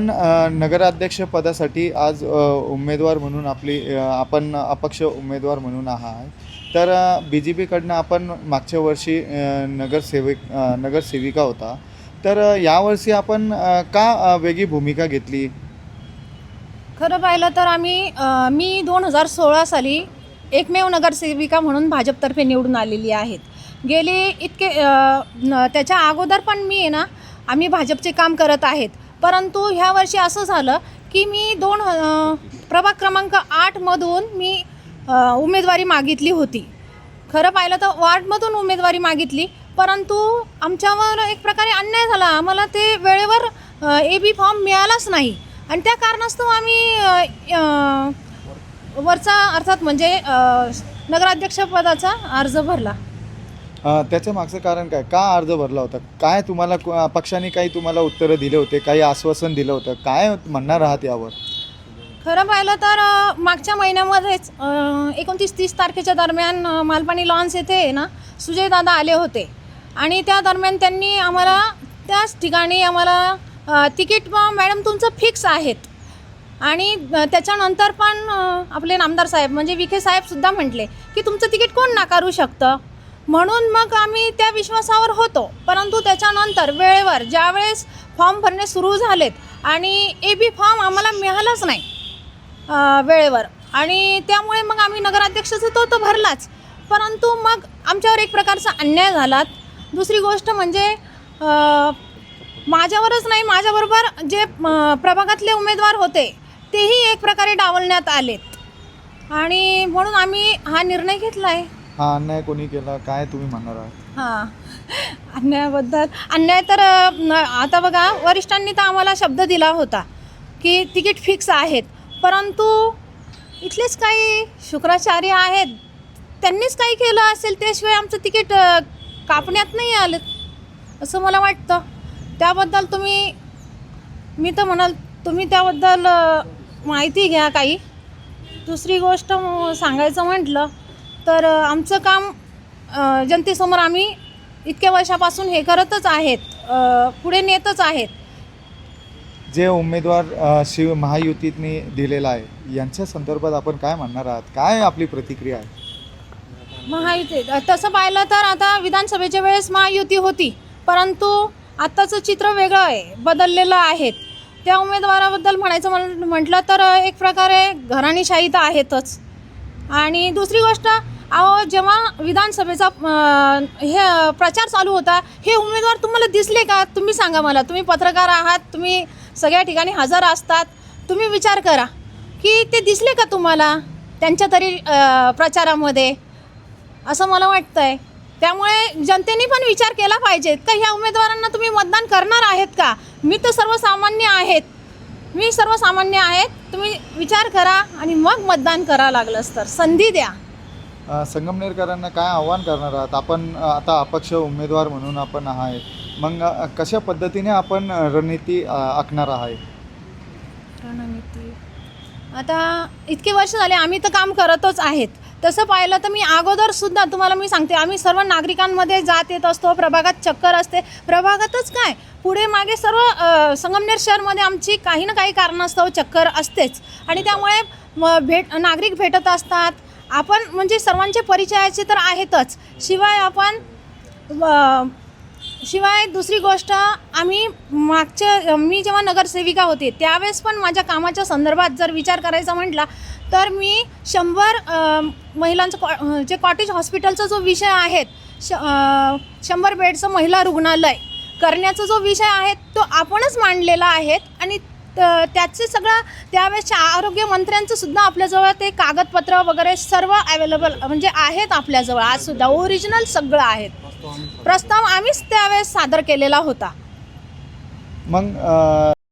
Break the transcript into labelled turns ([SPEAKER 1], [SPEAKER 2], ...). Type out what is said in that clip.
[SPEAKER 1] पण नगराध्यक्ष पदासाठी आज उमेदवार म्हणून आपली आपण अपक्ष उमेदवार म्हणून आहात. तर बी जे पीकडनं आपण मागच्या वर्षी नगरसेविक नगरसेविका होता. तर यावर्षी आपण का वेगळी भूमिका घेतली?
[SPEAKER 2] खरं पाहिलं तर आम्ही मी दोन हजार सोळा साली एकमेव नगरसेविका म्हणून भाजपतर्फे निवडून आलेली आहेत. गेले इतके त्याच्या अगोदर पण मी आहे ना आम्ही भाजपचे काम करत आहेत. परंतु ह्या वर्षी असं झालं की मी दोन प्रभाग क्रमांक आठमधून मी उमेदवारी मागितली होती. खरं पाहिलं तर वार्डमधून उमेदवारी मागितली परंतु आमच्यावर एक प्रकारे अन्याय झाला. आम्हाला ते वेळेवर ए बी फॉर्म मिळालाच नाही. आणि त्या कारणास्तव आम्ही वरचा अर्थात म्हणजे नगराध्यक्षपदाचा अर्ज भरला.
[SPEAKER 1] त्याचं मागचं कारण काय? का अर्ज भरला होता? काय तुम्हाला पक्षाने काही तुम्हाला उत्तरं दिले होते? काही आश्वासन दिलं होतं? काय म्हणणार आहात यावर?
[SPEAKER 2] खरं पाहिलं तर मागच्या महिन्यामध्येच एकोणतीस तीस तारखेच्या दरम्यान मालपाणी लॉन्स येथे आहे ना सुजयदादा आले होते. आणि त्या दरम्यान त्यांनी आम्हाला त्याच ठिकाणी आम्हाला तिकीट मॅडम तुमचं फिक्स आहेत. आणि त्याच्यानंतर पण आपले नामदार साहेब म्हणजे विखे साहेबसुद्धा म्हटले की तुमचं तिकीट कोण नाकारू शकतं? म्हणून मग आम्ही त्या विश्वासावर होतो. परंतु त्याच्यानंतर वेळेवर ज्यावेळेस फॉर्म भरणे सुरू झालेत आणि ए बी फॉर्म आम्हाला मिळालाच नाही वेळेवर. आणि त्यामुळे मग आम्ही नगराध्यक्षाचा तो तर भरलाच. परंतु मग आमच्यावर एक प्रकारचा अन्याय झालात दुसरी गोष्ट म्हणजे माझ्यावरच नाही माझ्याबरोबर जे प्रभागातले उमेदवार होते तेही एक प्रकारे डावलण्यात आलेत. आणि म्हणून आम्ही हा निर्णय घेतला आहे
[SPEAKER 1] हा अन्याय कोणी केला? काय तुम्ही म्हणणार आहात?
[SPEAKER 2] हां. अन्यायाबद्दल अन्याय तर आता बघा वरिष्ठांनी तर आम्हाला शब्द दिला होता की तिकीट फिक्स आहेत. परंतु इथलेच काही शुक्राचार्य आहेत. त्यांनीच काही केलं असेल त्याशिवाय आमचं तिकीट कापण्यात नाही आलं असं मला वाटतं. त्याबद्दल तुम्ही मी तर म्हणाल तुम्ही त्याबद्दल माहिती घ्या काही. दुसरी गोष्ट म- सांगायचं म्हटलं तर आमचं काम जनतेसमोर आम्ही इतक्या वर्षापासून हे करतच आहेत. पुढे नेतच आहेत.
[SPEAKER 1] जे उमेदवार शिव महायुतीने दिलेला आहे यांच्या संदर्भात आपण काय म्हणणार आहात? काय आपली प्रतिक्रिया आहे?
[SPEAKER 2] महायुती तसं पाहिलं तर आता विधानसभेच्या वेळेस महायुती होती. परंतु आत्ताचं चित्र वेगळं आहे बदललेलं आहे त्या उमेदवाराबद्दल म्हणायचं म्हण म्हटलं तर एक प्रकारे घराणीशाही तर आहेतच. आणि दुसरी गोष्ट अहो जेव्हा विधानसभेचा हे प्रचार चालू होता हे उमेदवार तुम्हाला दिसले का? तुम्ही सांगा मला. तुम्ही पत्रकार आहात तुम्ही सगळ्या ठिकाणी हजर असतात. तुम्ही विचार करा. की ते दिसले का तुम्हाला त्यांच्या तरी प्रचारामध्ये? असं मला वाटतं आहे त्यामुळे जनतेने पण विचार केला पाहिजे. का ह्या उमेदवारांना तुम्ही मतदान करणार आहेत का? मी तर सर्वसामान्य आहेत. मी सर्वसामान्य आहेत. तुम्ही विचार करा आणि मग मतदान करा लागलंच तर संधी द्या.
[SPEAKER 1] संगमनेरकरांना काय आव्हान करणार आहात? आपण आता अपक्ष उमेदवार म्हणून आपण आहे मग कशा पद्धतीने आपण रणनीती आखणार आहे
[SPEAKER 2] रणनीती. आता इतके वर्ष झाले आम्ही तर काम करतच आहेत. तसं पाहिलं तर मी अगोदर सुद्धा तुम्हाला मी सांगते आम्ही सर्व नागरिकांमध्ये जात येत असतो प्रभागात चक्कर असते. प्रभागातच काय? पुढे मागे सर्व संगमनेर शहरमध्ये आमची काही ना काही कारणास्तव चक्कर असतेच. आणि त्यामुळे भेट नागरिक भेटत असतात आपण म्हणजे सर्वांचे परिचयाचे तर आहेतच. शिवाय आपण शिवाय दुसरी गोष्ट आम्ही मागच्या मी जेव्हा नगरसेविका होते त्यावेळेस पण माझ्या कामाच्या संदर्भात जर विचार करायचा म्हटला तर मी शंभर महिलांचं कॉ जे कॉटेज हॉस्पिटलचा जो विषय आहे श शंभर बेडचं महिला रुग्णालय करण्याचा जो विषय आहे तो आपणच मांडलेला आहे आणि त- त्याचे सगळं त्यावेळेसच्या आरोग्यमंत्र्यांचं सुद्धा आपल्याजवळ ते कागदपत्र वगैरे सर्व अवेलेबल म्हणजे आहेत आपल्याजवळ. आजसुद्धा ओरिजिनल सगळं आहेत. प्रस्ताव आम्हीच त्यावेळेस सादर केलेला होता.
[SPEAKER 1] मग